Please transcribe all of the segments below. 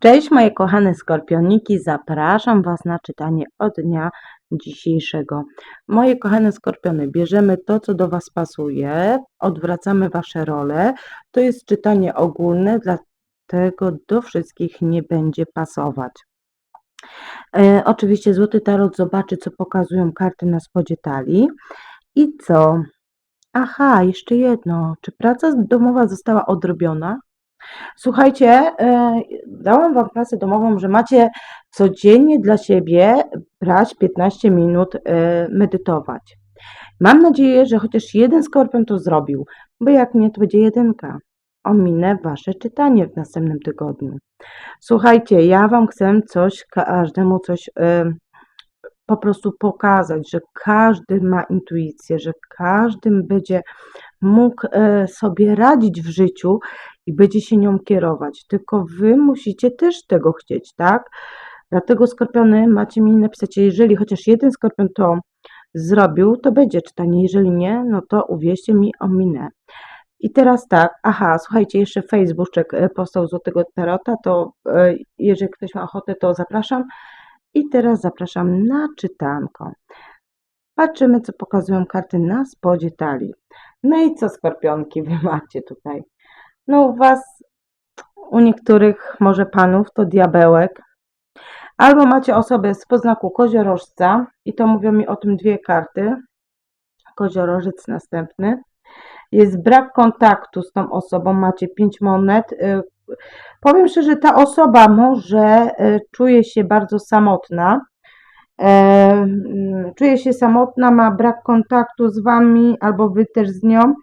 Cześć moje kochane skorpioniki, zapraszam Was na czytanie od dnia dzisiejszego. Moje kochane skorpiony, bierzemy to, co do Was pasuje, odwracamy Wasze role. To jest czytanie ogólne, dlatego do wszystkich nie będzie pasować. E, oczywiście Złoty Tarot zobaczy, co pokazują karty na spodzie talii. I co? Aha, jeszcze jedno. Czy praca domowa została odrobiona? Słuchajcie, e, dałam Wam pracę domową, że macie codziennie dla siebie brać 15 minut, e, medytować. Mam nadzieję, że chociaż jeden skorpion to zrobił, bo jak nie, to będzie jedynka. Ominę Wasze czytanie w następnym tygodniu. Słuchajcie, ja Wam chcę coś, każdemu coś e, po prostu pokazać, że każdy ma intuicję, że każdym będzie mógł sobie radzić w życiu i będzie się nią kierować. Tylko wy musicie też tego chcieć, tak? Dlatego skorpiony macie mi napisać, jeżeli chociaż jeden skorpion to zrobił, to będzie czytanie. Jeżeli nie, no to uwierzcie mi, ominę. I teraz tak, aha, słuchajcie, jeszcze Facebooczek e, postał Złotego Tarota, to e, jeżeli ktoś ma ochotę, to zapraszam. I teraz zapraszam na czytanko. Patrzymy, co pokazują karty na spodzie talii. No i co, skorpionki, wy macie tutaj? No u Was, u niektórych może panów to diabełek. Albo macie osobę z poznaku koziorożca i to mówią mi o tym dwie karty. Koziorożec następny. Jest brak kontaktu z tą osobą, macie pięć monet. Y, powiem szczerze, ta osoba może y, czuje się bardzo samotna. E, mm, czuje się samotna, ma brak kontaktu z Wami albo Wy też z nią.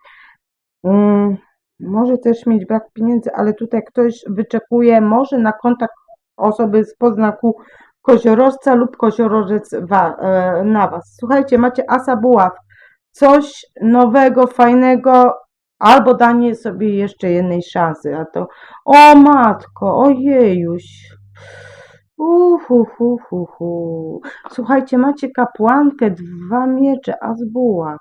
Może też mieć brak pieniędzy, ale tutaj ktoś wyczekuje może na kontakt osoby z poznaku koziorożca lub koziorożec e, na Was. Słuchajcie, macie asa buław. Coś nowego, fajnego, albo danie sobie jeszcze jednej szansy. A to, o matko, ojejuś. Uhuhuhuhu. Słuchajcie, macie kapłankę, dwa miecze, as buław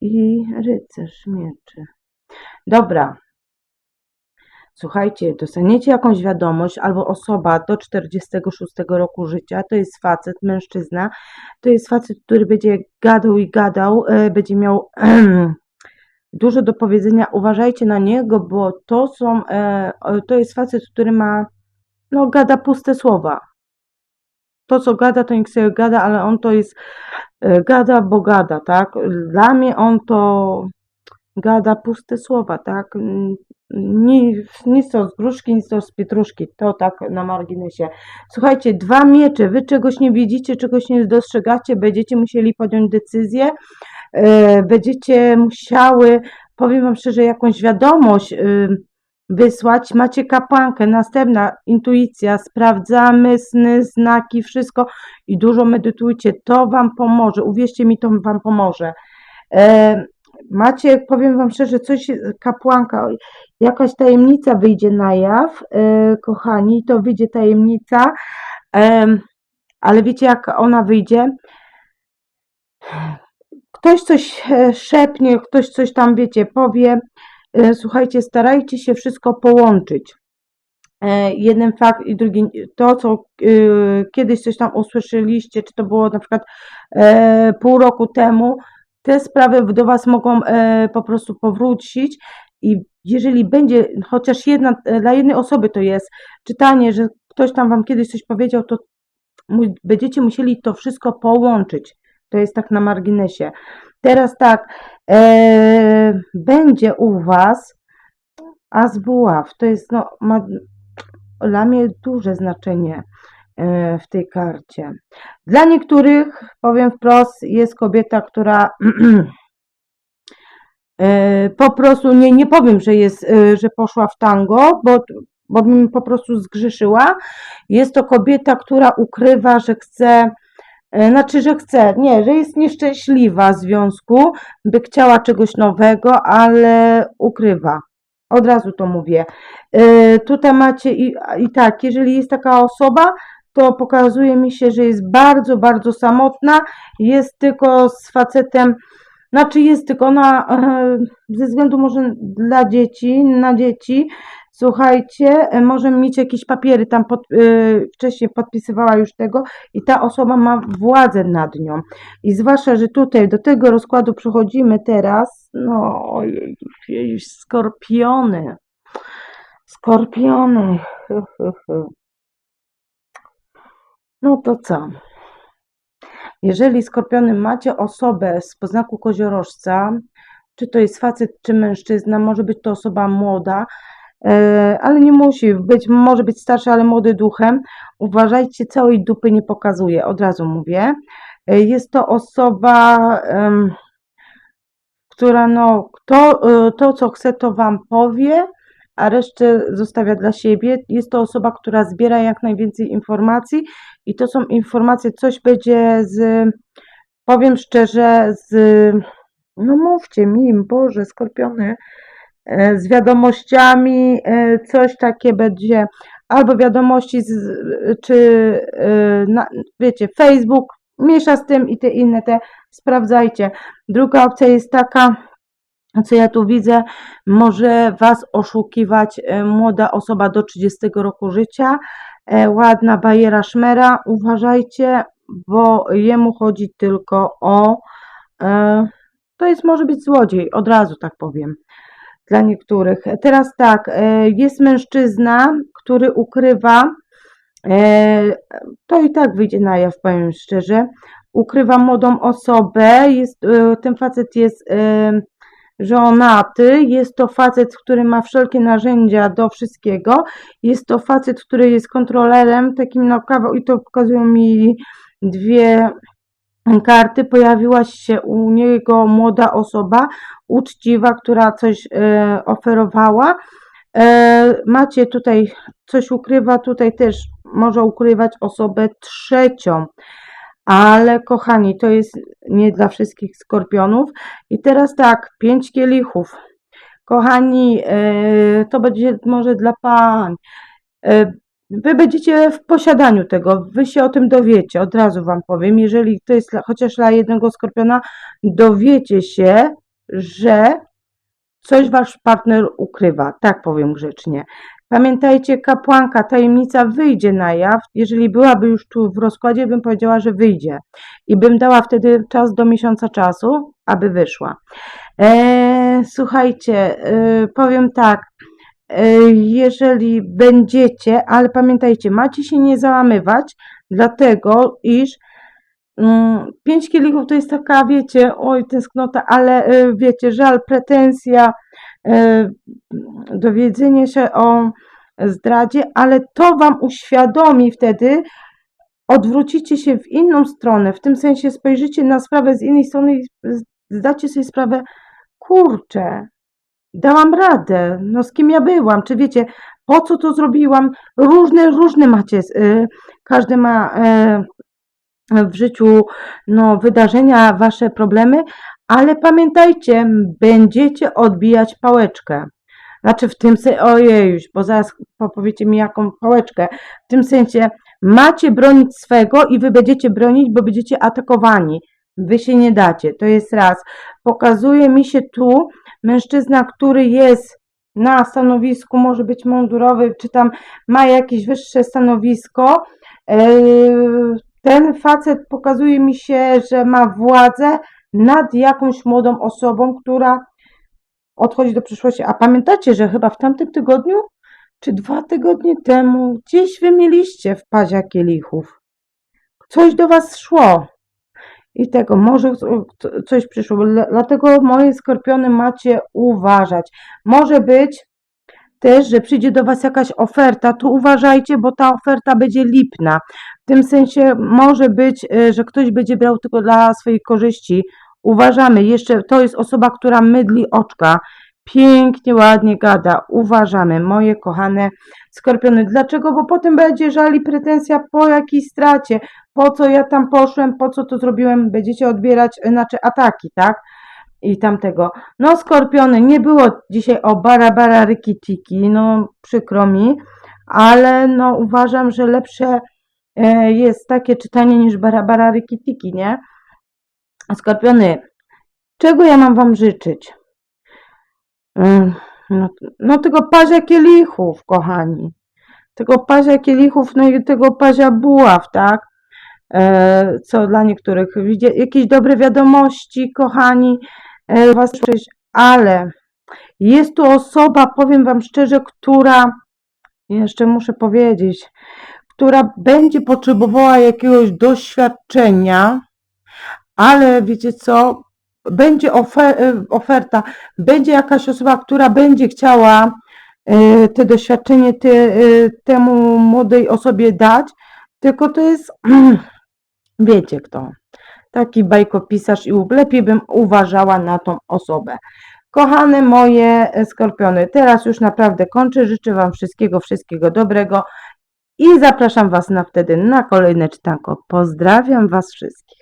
i rycerz mieczy. Dobra. Słuchajcie, dostaniecie jakąś wiadomość albo osoba do 46 roku życia, to jest facet, mężczyzna, to jest facet, który będzie gadał i gadał, e, będzie miał dużo do powiedzenia. Uważajcie na niego, bo to są, e, to jest facet, który ma, no gada puste słowa. To, co gada, to nikt sobie gada, ale on to jest, e, gada, bo gada, tak? Dla mnie on to gada puste słowa, tak? Nic, nic to z gruszki, nic to z pietruszki. To tak na marginesie. Słuchajcie, dwa miecze. Wy czegoś nie widzicie, czegoś nie dostrzegacie, będziecie musieli podjąć decyzję, yy, będziecie musiały, powiem Wam szczerze, jakąś wiadomość yy, wysłać. Macie kapłankę, następna intuicja, sprawdzamy sny, znaki, wszystko i dużo medytujcie. To Wam pomoże. Uwierzcie mi, to Wam pomoże. Macie, powiem Wam szczerze, coś, kapłanka, jakaś tajemnica wyjdzie na jaw, yy, kochani, to wyjdzie tajemnica, ale wiecie, jak ona wyjdzie? Ktoś coś e, szepnie, ktoś coś tam, wiecie, powie. Yy, słuchajcie, starajcie się wszystko połączyć. Jeden fakt i drugi, to co kiedyś coś tam usłyszeliście, czy to było na przykład pół roku temu, te sprawy do Was mogą e, po prostu powrócić i jeżeli będzie chociaż jedna, e, dla jednej osoby to jest czytanie, że ktoś tam Wam kiedyś coś powiedział, to będziecie musieli to wszystko połączyć. To jest tak na marginesie. Teraz tak, e, będzie u Was Azbuław. To jest, no, ma dla mnie duże znaczenie. E, w tej karcie. Dla niektórych, powiem wprost, jest kobieta, która e, po prostu, nie, nie powiem, że jest, e, że poszła w tango, bo, bo po prostu zgrzeszyła. Jest to kobieta, która ukrywa, że chce, znaczy, że chce, nie, że jest nieszczęśliwa w związku, by chciała czegoś nowego, ale ukrywa. Od razu to mówię. Tutaj macie i, i tak, jeżeli jest taka osoba, to pokazuje mi się, że jest bardzo, bardzo samotna, jest tylko z facetem, znaczy jest tylko na, e, ze względu może dla dzieci, na dzieci, Słuchajcie, e, może mieć jakieś papiery, tam pod, y, wcześniej podpisywała już tego i ta osoba ma władzę nad nią. I zwłaszcza, że tutaj do tego rozkładu przechodzimy teraz, no ojej, skorpiony, skorpiony. No to co? Jeżeli skorpiony macie osobę z poznaku koziorożca, czy to jest facet, czy mężczyzna, może być to osoba młoda, e, ale nie musi być, może być starszy, ale młody duchem. Uważajcie, całej dupy nie pokazuje, od razu mówię. E, Jest to osoba, która no, to, e, to co chce, to wam powie, a resztę zostawia dla siebie. Jest to osoba, która zbiera jak najwięcej informacji i to są informacje, coś będzie z, powiem szczerze, z, no mówcie mi, Boże, skorpiony, e, z wiadomościami, e, coś takie będzie, albo wiadomości, z, czy e, na, wiecie, Facebook, mniejsza z tym i te inne, te sprawdzajcie. Druga opcja jest taka, co ja tu widzę, może Was oszukiwać e, młoda osoba do 30 roku życia, e, ładna bajera szmera, uważajcie, bo jemu chodzi tylko o, e, to jest może być złodziej, od razu tak powiem, dla niektórych. Teraz tak, jest mężczyzna, który ukrywa, to i tak wyjdzie na jaw, powiem szczerze, ukrywa młodą osobę, jest, ten facet jest żonaty, jest to facet, który ma wszelkie narzędzia do wszystkiego, jest to facet, który jest kontrolerem, takim no kawał, i to pokazują mi dwie karty, pojawiła się u niego młoda osoba, uczciwa, która coś e, oferowała. E, macie tutaj, coś ukrywa, tutaj też może ukrywać osobę trzecią. Ale kochani, to jest nie dla wszystkich skorpionów. I teraz tak, pięć kielichów. Kochani, e, to będzie może dla pań. E, Wy będziecie w posiadaniu tego, wy się o tym dowiecie, od razu wam powiem. Jeżeli to jest chociaż dla jednego skorpiona, dowiecie się, że coś wasz partner ukrywa, tak powiem grzecznie. Pamiętajcie, kapłanka, tajemnica wyjdzie na jaw. Jeżeli byłaby już tu w rozkładzie, bym powiedziała, że wyjdzie. I bym dała wtedy czas do miesiąca czasu, aby wyszła. Eee, słuchajcie, e, powiem tak. E, jeżeli będziecie, ale pamiętajcie, macie się nie załamywać, dlatego iż mm, pięć kielichów to jest taka, wiecie, oj, tęsknota, ale e, wiecie, żal, pretensja, dowiedzenie się o zdradzie, ale to wam uświadomi wtedy, odwrócicie się w inną stronę, w tym sensie spojrzycie na sprawę z innej strony i zdacie sobie sprawę, kurczę, dałam radę, no z kim ja byłam, czy wiecie, po co to zrobiłam, różne, różne macie, y, każdy ma e, w życiu no, wydarzenia, wasze problemy, ale pamiętajcie, będziecie odbijać pałeczkę. Znaczy w tym sensie, ojejuś, bo zaraz po- powiecie mi jaką pałeczkę. W tym sensie macie bronić swego i wy będziecie bronić, bo będziecie atakowani. Wy się nie dacie, to jest raz. Pokazuje mi się tu mężczyzna, który jest na stanowisku, może być mundurowy, czy tam ma jakieś wyższe stanowisko. Yy, Ten facet pokazuje mi się, że ma władzę nad jakąś młodą osobą, która odchodzi do przyszłości. A pamiętacie, że chyba w tamtym tygodniu, czy dwa tygodnie temu, gdzieś wy mieliście w pazia kielichów. Coś do was szło. I tego, może co- coś przyszło. Dla- Dlatego moje skorpiony macie uważać. Może być też, że przyjdzie do was jakaś oferta, tu uważajcie, bo ta oferta będzie lipna. W tym sensie może być, e, że ktoś będzie brał tylko dla swojej korzyści. Uważamy, jeszcze to jest osoba, która mydli oczka. Pięknie, ładnie gada. Uważamy, moje kochane skorpiony. Dlaczego? Bo potem będzie żali pretensja po jakiej stracie. Po co ja tam poszłem, po co to zrobiłem? Będziecie odbierać, e, znaczy ataki, tak? I tamtego. No, skorpiony, nie było dzisiaj o barabara rikitiki, no przykro mi, ale no uważam, że lepsze e, jest takie czytanie niż barabara rikitiki, nie? Skorpiony, czego ja mam wam życzyć? Ym, No, no tego pazia kielichów, kochani. Tego pazia kielichów, no i tego pazia buław, tak? E, co dla niektórych. Jakieś dobre wiadomości, kochani, was cześć, ale jest tu osoba, powiem wam szczerze, która, jeszcze muszę powiedzieć, która będzie potrzebowała jakiegoś doświadczenia, ale wiecie co, będzie ofer- e, oferta, będzie jakaś osoba, która będzie chciała e, te doświadczenie te, e, temu młodej osobie dać, tylko to jest, wiecie kto, taki bajkopisarz i lepiej bym uważała na tą osobę. Kochane moje e, skorpiony, teraz już naprawdę kończę. Życzę Wam wszystkiego, wszystkiego dobrego i zapraszam Was na wtedy na kolejne czytanko. Pozdrawiam Was wszystkich.